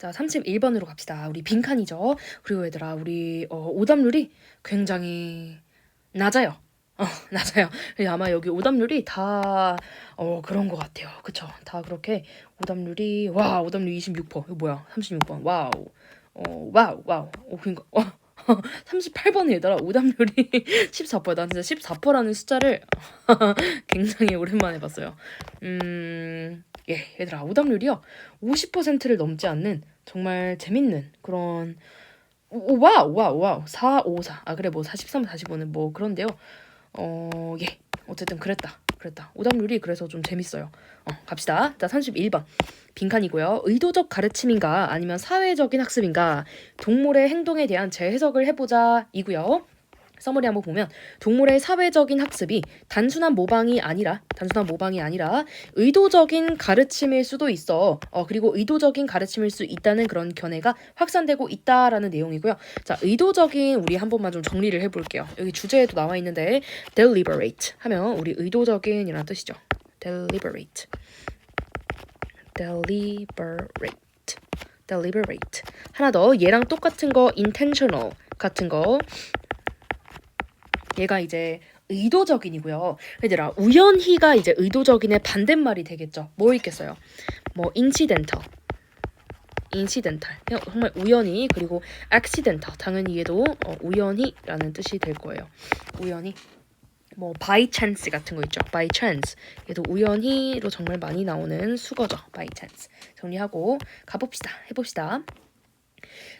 자, 31번으로 갑시다. 우리 빈칸이죠. 그리고 얘들아, 우리 어, 오답률이 굉장히 낮아요. 어, 낮아요. 아마 여기 오답률이 다 어, 그런 것 같아요. 그쵸? 다 그렇게 오답률이 와, 오답률 26%. 이거 뭐야? 36번. 와우. 어, 와우, 와우. 오, 그니까 와. 38번 얘들아 오답률이 14%. 난 진짜 14%라는 숫자를 굉장히 오랜만에 봤어요. 음, 예, 얘들아 오답률이요 50%를 넘지 않는 정말 재밌는 그런 오, 와우 와우 와우 4, 5, 4. 아 그래 뭐 43, 45는 뭐 그런데요. 어, 예. 어쨌든 그랬다. 그랬다. 오답률이 그래서 좀 재밌어요. 어, 갑시다. 자, 31번. 빈칸이고요. 의도적 가르침인가 아니면 사회적인 학습인가 동물의 행동에 대한 재해석을 해보자 이고요. 서머리 한번 보면 동물의 사회적인 학습이 단순한 모방이 아니라 단순한 모방이 아니라 의도적인 가르침일 수도 있어. 어 그리고 의도적인 가르침일 수 있다는 그런 견해가 확산되고 있다라는 내용이고요. 자, 의도적인 우리 한 번만 좀 정리를 해 볼게요. 여기 주제에도 나와 있는데 deliberate 하면 우리 의도적인이라는 뜻이죠. deliberate, deliberate, deliberate. 하나 더 얘랑 똑같은 거 intentional 같은 거 얘가 이제 의도적인이고요. 얘들아 우연히가 이제 의도적인의 반대말이 되겠죠. 뭐 있겠어요? 뭐 incidental, incidental. 그냥 정말 우연히 그리고 accidental. 당연히 얘도 어, 우연히라는 뜻이 될 거예요. 우연히. 뭐 by chance 같은 거 있죠. by chance. 얘도 우연히로 정말 많이 나오는 수거죠. by chance. 정리하고 가봅시다. 해봅시다.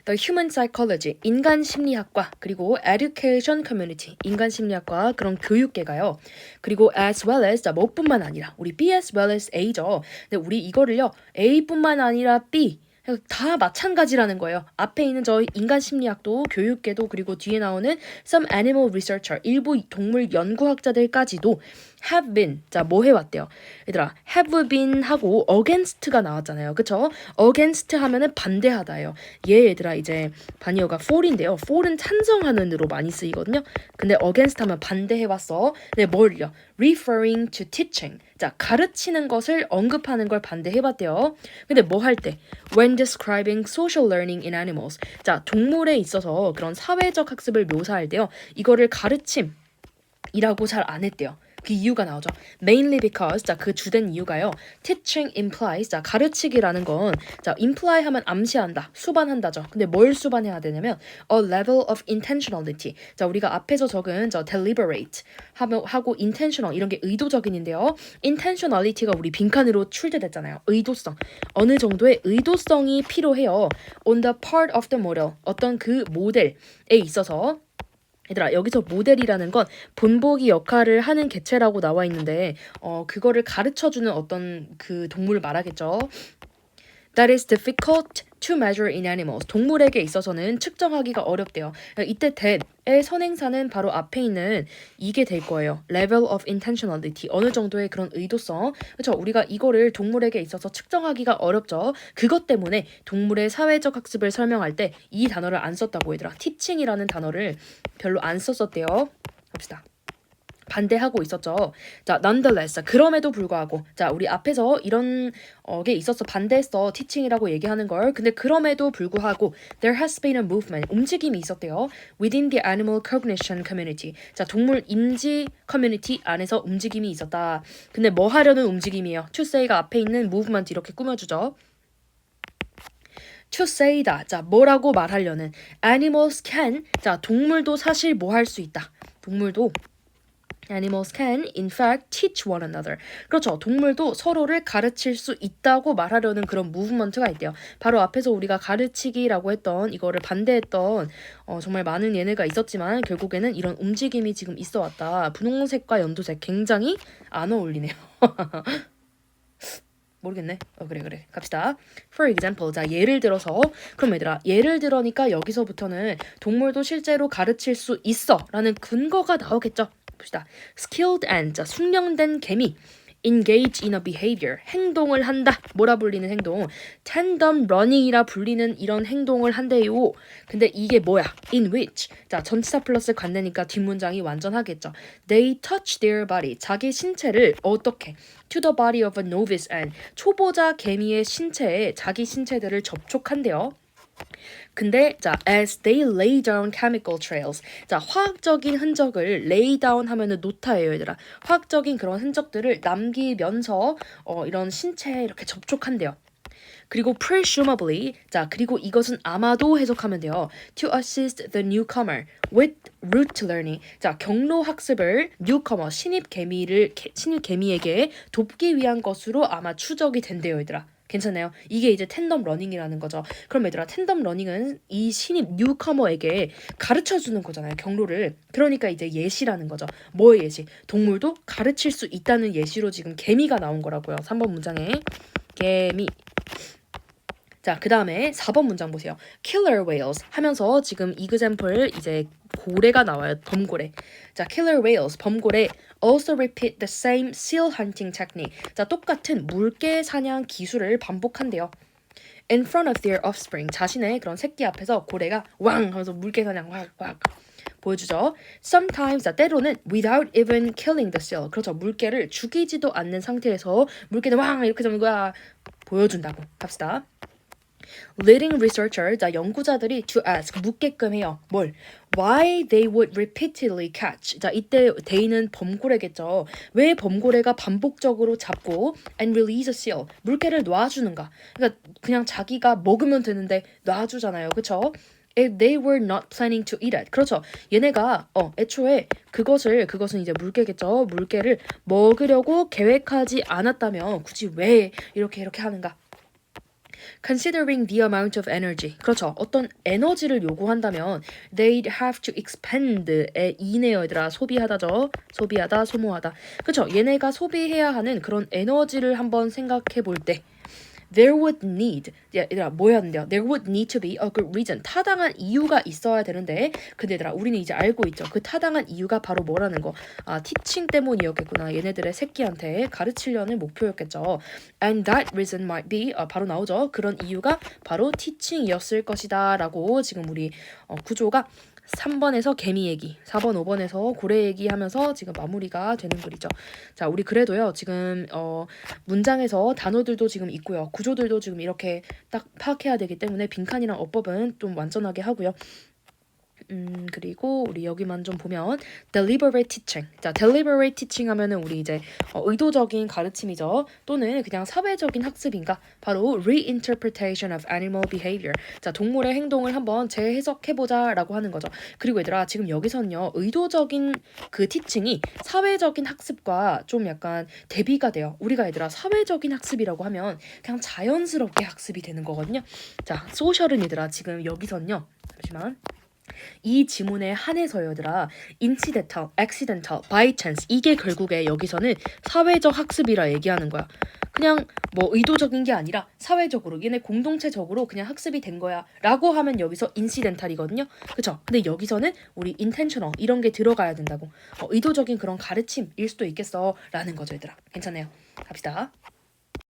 The Human Psychology 인간 심리학과 그리고 Education Community 인간 심리학과 그런 교육계가요. 그리고 as well as 자 뭐뿐만 아니라 우리 B as well as A죠. 근데 우리 이거를요 A뿐만 아니라 B 다 마찬가지라는 거예요. 앞에 있는 저 인간 심리학도 교육계도 그리고 뒤에 나오는 some animal researcher 일부 동물 연구학자들까지도 have been 자 뭐 해왔대요? 얘들아 have been 하고 against가 나왔잖아요. 그쵸? against 하면은 반대하다예요. 얘 얘들아 이제 반이어가 for인데요. for은 찬성하는으로 많이 쓰이거든요. 근데 against 하면 반대해왔어. 근데 뭘요 referring to teaching 자 가르치는 것을 언급하는 걸 반대해봤대요. 근데 뭐 할 때? When describing social learning in animals. 자 동물에 있어서 그런 사회적 학습을 묘사할 때요. 이거를 가르침 이라고 잘 안 했대요. 그 이유가 나오죠. Mainly because 자 그 주된 이유가요. Teaching implies 자 가르치기라는 건자 imply 하면 암시한다, 수반한다죠. 근데 뭘 수반해야 되냐면 a level of intentionality. 자 우리가 앞에서 적은 저 deliberate 하면 하고 intentional 이런 게 의도적인인데요. intentionality가 우리 빈칸으로 출제됐잖아요. 의도성 어느 정도의 의도성이 필요해요. On the part of the model 어떤 그 모델에 있어서 얘들아 여기서 모델이라는 건 본보기 역할을 하는 개체라고 나와 있는데 어 그거를 가르쳐 주는 어떤 그 동물을 말하겠죠. That is difficult to measure in animals. 동물에게 있어서는 측정하기가 어렵대요. 이때 that의 선행사는 바로 앞에 있는 이게 될 거예요. Level of intentionality. 어느 정도의 그런 의도성. 그렇죠? 우리가 이거를 동물에게 있어서 측정하기가 어렵죠. 그것 때문에 동물의 사회적 학습을 설명할 때 이 단어를 안 썼다고 얘들아. teaching이라는 단어를 별로 안 썼었대요. 합시다. 반대하고 있었죠. 자, nonetheless. 자, 그럼에도 불구하고. 자, 우리 앞에서 이런 어, 게 있었어. 반대했어. teaching이라고 얘기하는 걸. 근데 그럼에도 불구하고 there has been a movement. 움직임이 있었대요. within the animal cognition community. 자, 동물 인지 커뮤니티 안에서 움직임이 있었다. 근데 뭐 하려는 움직임이에요? to say가 앞에 있는 movement 이렇게 꾸며주죠. to say다. 자, 뭐라고 말하려는 animals can. 자, 동물도 사실 뭐 할 수 있다. 동물도 Animals can, in fact, teach one another. 그렇죠. 동물도 서로를 가르칠 수 있다고 말하려는 그런 무브먼트가 있대요. 바로 앞에서 우리가 가르치기라고 했던 이거를 반대했던 어, 정말 많은 예뇌가 있었지만 결국에는 이런 움직임이 지금 있어 왔다. 분홍색과 연두색 굉장히 안 어울리네요. 모르겠네. 어 그래 그래 갑시다. For example, 자 예를 들어서 그럼 얘들아 예를 들어니까 여기서부터는 동물도 실제로 가르칠 수 있어라는 근거가 나오겠죠. 봅시다. Skilled ant, 자 숙련된 개미 engage in a behavior 행동을 한다. 뭐라 불리는 행동? tandem running이라 불리는 이런 행동을 한대요. 근데 이게 뭐야? in which? 자 전치사 플러스 관대니까 뒷문장이 완전 하겠죠. they touch their body 자기 신체를 어떻게? to the body of a novice and 초보자 개미의 신체에 자기 신체들을 접촉한대요 근데 자 as they lay down chemical trails. 자 화학적인 흔적을 lay down 하면은 놓다예요 얘들아. 화학적인 그런 흔적들을 남기면서 어, 이런 신체에 이렇게 접촉한대요. 그리고 presumably 자 그리고 이것은 아마도 해석하면 돼요. to assist the newcomer with root learning. 자 경로 학습을 newcomer 신입 개미를 개- 신입 개미에게 돕기 위한 것으로 아마 추적이 된대요 얘들아 괜찮아요. 이게 이제 텐덤 러닝이라는 거죠. 그럼 얘들아, 텐덤 러닝은 이 신입 뉴커머에게 가르쳐 주는 거잖아요. 경로를. 그러니까 이제 예시라는 거죠. 뭐의 예시? 동물도 가르칠 수 있다는 예시로 지금 개미가 나온 거라고요. 3번 문장에 개미. 자, 그 다음에 4번 문장 보세요. Killer whales 하면서 지금 example 이제 고래가 나와요. 범고래. 자, killer whales 범고래 also repeat the same seal hunting technique. 자, 똑같은 물개 사냥 기술을 반복한대요. In front of their offspring. 자신의 그런 새끼 앞에서 고래가 왕 하면서 물개 사냥 확확 보여주죠. Sometimes 자, 때로는 without even killing the seal. 그렇죠. 물개를 죽이지도 않는 상태에서 물개는 왕 이렇게 잡는 거야. 보여준다고 합시다. Leading researcher, 자 연구자들이 to ask 묻게끔 해요. 뭘? Why they would repeatedly catch. 자 이때 they는 범고래겠죠. 왜 범고래가 반복적으로 잡고 and release a seal 물개를 놔주는가? 그러니까 그냥 자기가 먹으면 되는데 놔주잖아요, 그렇죠? If they were not planning to eat it. 그렇죠. 얘네가 어 애초에 그것을 그것은 이제 물개겠죠. 물개를 먹으려고 계획하지 않았다면 굳이 왜 이렇게 이렇게 하는가? Considering the amount of energy. 그렇죠. 어떤 에너지를 요구한다면 they'd have to expend의 이네요 얘들아. 소비하다죠. 소비하다, 소모하다. 그렇죠. 얘네가 소비해야 하는 그런 에너지를 한번 생각해 볼 때 There would need, 야, 얘들아, 뭐였는데요? There would need to be a good reason. 타당한 이유가 있어야 되는데, 근데 얘들아, 우리는 이제 알고 있죠. 그 타당한 이유가 바로 뭐라는 거. 아, 티칭 때문이었겠구나. 얘네들의 새끼한테 가르치려는 목표였겠죠. And that reason might be, 아, 바로 나오죠. 그런 이유가 바로 티칭이었을 것이다. 라고 지금 우리 어, 구조가 3번에서 개미 얘기, 4번, 5번에서 고래 얘기 하면서 지금 마무리가 되는 글이죠. 자, 우리 그래도요, 지금, 어, 문장에서 단어들도 지금 있고요. 구조들도 지금 이렇게 딱 파악해야 되기 때문에 빈칸이랑 어법은 좀 완전하게 하고요. 음, 그리고 우리 여기만 좀 보면 deliberate teaching. 자, deliberate teaching 하면은 우리 이제 어, 의도적인 가르침이죠. 또는 그냥 사회적인 학습인가? 바로 reinterpretation of animal behavior. 자, 동물의 행동을 한번 재해석해 보자라고 하는 거죠. 그리고 얘들아, 지금 여기서는요. 의도적인 그 티칭이 사회적인 학습과 좀 약간 대비가 돼요. 우리가 얘들아, 사회적인 학습이라고 하면 그냥 자연스럽게 학습이 되는 거거든요. 자, 소셜은 얘들아, 지금 여기서는요. 잠시만. 이 지문에 한해서 얘들아 by chance 이게 결국에 여기서는 사회적 학습이라 얘기하는 거야. 그냥 뭐 의도적인 게 아니라 사회적으로 얘네 공동체적으로 그냥 학습이 된 거야 라고 하면 여기서 incidental이거든요. 그쵸? 근데 여기서는 우리 intentional 이런 게 들어가야 된다고. 어, 의도적인 그런 가르침일 수도 있겠어 라는 거죠 얘들아. 괜찮아요. 갑시다.